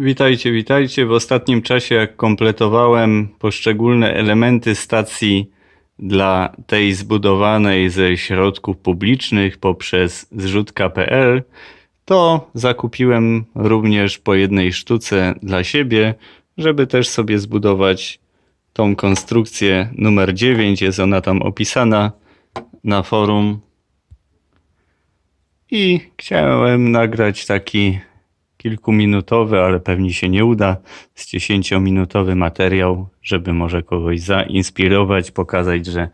Witajcie, witajcie. W ostatnim czasie, jak kompletowałem poszczególne elementy stacji dla tej zbudowanej ze środków publicznych poprzez zrzutka.pl, to zakupiłem również po jednej sztuce dla siebie, żeby też sobie zbudować tą konstrukcję numer 9. Jest ona tam opisana na forum. I chciałem nagrać taki kilkuminutowy, ale pewnie się nie uda, z 10-minutowy materiał, żeby może kogoś zainspirować, pokazać, że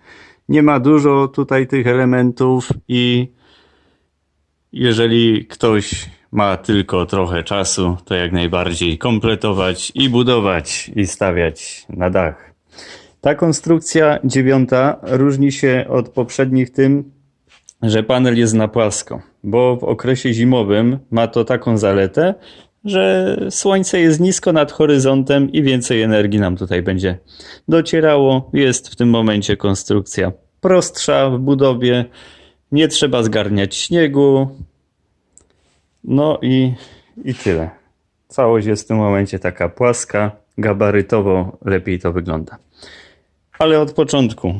nie ma dużo tutaj tych elementów i jeżeli ktoś ma tylko trochę czasu, to jak najbardziej kompletować i budować i stawiać na dach. Ta konstrukcja dziewiąta różni się od poprzednich tym, że panel jest na płasko, bo w okresie zimowym ma to taką zaletę, że słońce jest nisko nad horyzontem i więcej energii nam tutaj będzie docierało. Jest w tym momencie konstrukcja prostsza w budowie, nie trzeba zgarniać śniegu. No i, i tyle. Całość jest w tym momencie taka płaska, gabarytowo lepiej to wygląda. Ale od początku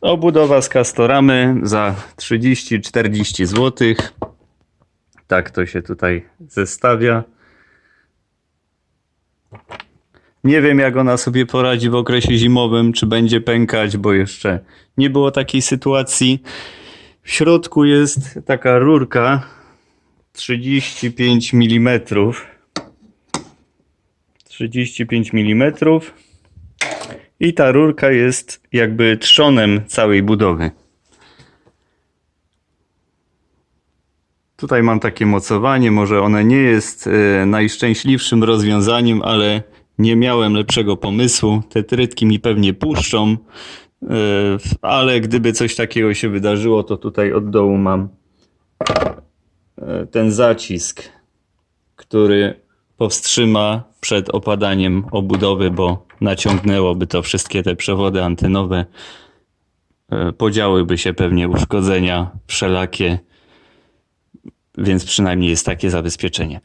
Obudowa z kastoramy za 30-40 zł. Tak to się tutaj zestawia. Nie wiem, jak ona sobie poradzi w okresie zimowym, czy będzie pękać, bo jeszcze nie było takiej sytuacji. W środku jest taka rurka 35 mm. 35 mm. I ta rurka jest jakby trzonem całej budowy. Tutaj mam takie mocowanie, może one nie jest e, najszczęśliwszym rozwiązaniem, ale nie miałem lepszego pomysłu. Te trytki mi pewnie puszczą, e, ale gdyby coś takiego się wydarzyło, to tutaj od dołu mam e, ten zacisk, który powstrzyma przed opadaniem obudowy, bo naciągnęłoby to wszystkie te przewody antenowe. E, Podziałyby się pewnie uszkodzenia wszelakie, więc przynajmniej jest takie zabezpieczenie.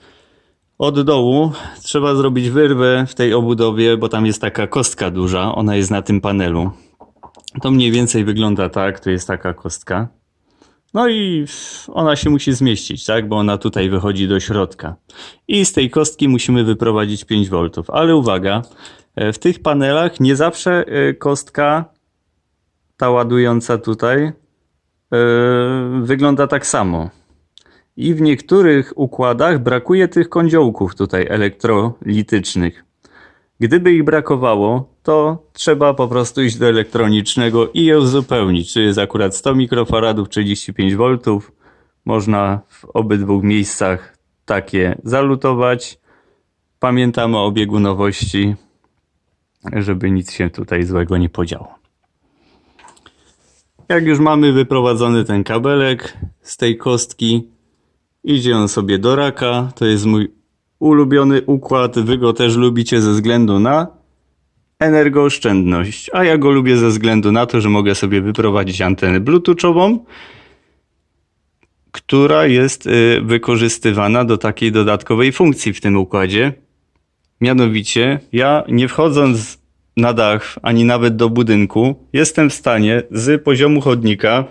Od dołu trzeba zrobić wyrwę w tej obudowie, bo tam jest taka kostka duża, ona jest na tym panelu. To mniej więcej wygląda tak, to jest taka kostka. No i ona się musi zmieścić, tak? Bo ona tutaj wychodzi do środka. I z tej kostki musimy wyprowadzić 5 V. Ale uwaga, e, w tych panelach nie zawsze e, kostka, ta ładująca tutaj, e, wygląda tak samo. I w niektórych układach brakuje tych kądziołków tutaj elektrolitycznych. Gdyby ich brakowało, to trzeba po prostu iść do elektronicznego i je uzupełnić. Tu jest akurat 100 mikrofaradów, 35 V. Można w obydwu miejscach takie zalutować. Pamiętamy o biegunowości, żeby nic się tutaj złego nie podziało. Jak już mamy wyprowadzony ten kabelek z tej kostki, idzie on sobie do raka. To jest mój ulubiony układ. Wy go też lubicie ze względu na energooszczędność. A ja go lubię ze względu na to, że mogę sobie wyprowadzić antenę bluetoothową, która jest y, wykorzystywana do takiej dodatkowej funkcji w tym układzie. Mianowicie, ja nie wchodząc na dach ani nawet do budynku, jestem w stanie z poziomu chodnika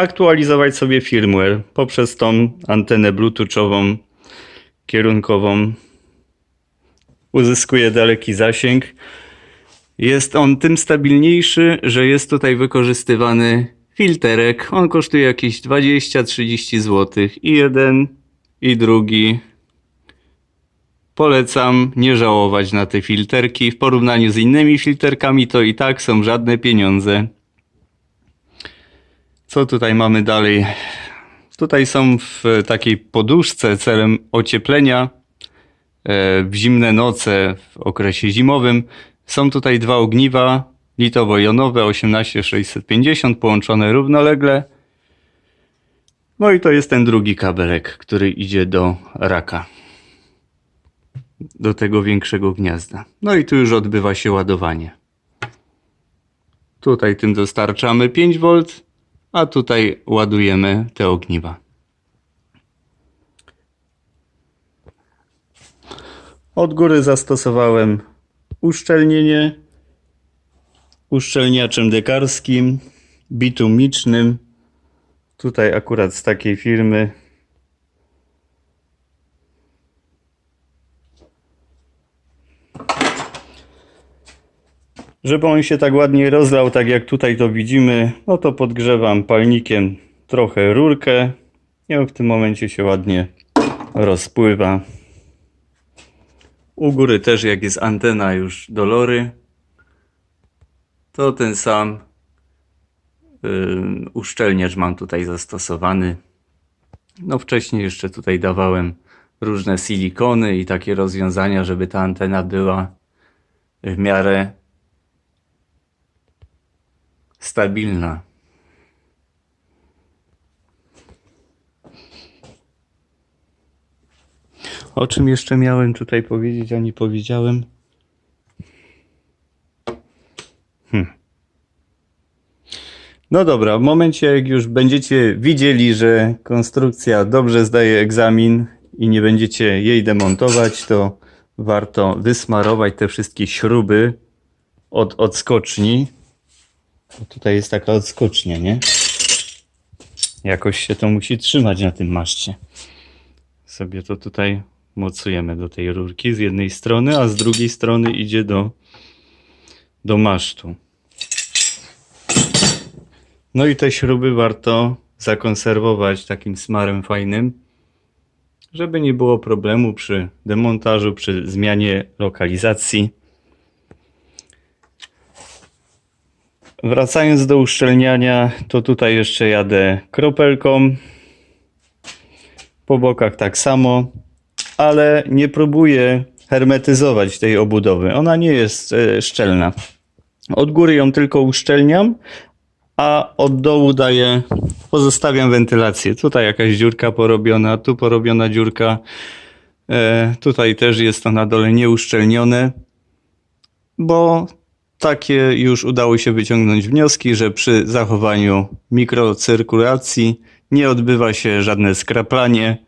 aktualizować sobie firmware poprzez tą antenę bluetoothową kierunkową. Uzyskuje daleki zasięg. Jest on tym stabilniejszy, że jest tutaj wykorzystywany filterek. On kosztuje jakieś 20-30 zł. I jeden, i drugi. Polecam nie żałować na te filterki. W porównaniu z innymi filterkami to i tak są żadne pieniądze. Co tutaj mamy dalej? Tutaj są w takiej poduszce celem ocieplenia e, w zimne noce w okresie zimowym. Są tutaj dwa ogniwa litowo-jonowe 18650 połączone równolegle. No i to jest ten drugi kabelek, który idzie do raka. Do tego większego gniazda. No i tu już odbywa się ładowanie. Tutaj tym dostarczamy 5V, a tutaj ładujemy te ogniwa. Od góry zastosowałem uszczelnienie uszczelniaczem dekarskim, bitumicznym. Tutaj akurat z takiej firmy. Żeby on się tak ładnie rozlał, tak jak tutaj to widzimy, no to podgrzewam palnikiem trochę rurkę i on w tym momencie się ładnie rozpływa. U góry też jak jest antena już dolory, to ten sam yy, uszczelniacz mam tutaj zastosowany. No wcześniej jeszcze tutaj dawałem różne silikony i takie rozwiązania, żeby ta antena była w miarę stabilna. O czym jeszcze miałem tutaj powiedzieć, a nie powiedziałem? Hmm. No dobra, w momencie jak już będziecie widzieli, że konstrukcja dobrze zdaje egzamin i nie będziecie jej demontować, to warto wysmarować te wszystkie śruby od odskoczni. Bo tutaj jest taka odskocznia, nie? Jakoś się to musi trzymać na tym maszcie. Sobie to tutaj mocujemy do tej rurki z jednej strony, a z drugiej strony idzie do, do masztu. No i te śruby warto zakonserwować takim smarem fajnym, żeby nie było problemu przy demontażu, przy zmianie lokalizacji. Wracając do uszczelniania, to tutaj jeszcze jadę kropelką. Po bokach tak samo, ale nie próbuję hermetyzować tej obudowy. Ona nie jest e, szczelna. Od góry ją tylko uszczelniam, a od dołu daję, pozostawiam wentylację. Tutaj jakaś dziurka porobiona, tu porobiona dziurka. E, tutaj też jest to na dole nieuszczelnione, bo takie już udało się wyciągnąć wnioski, że przy zachowaniu mikrocyrkulacji nie odbywa się żadne skraplanie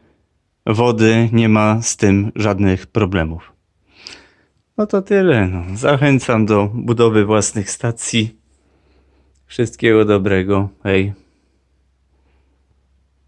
wody, nie ma z tym żadnych problemów. No to tyle. No. Zachęcam do budowy własnych stacji. Wszystkiego dobrego. Hej.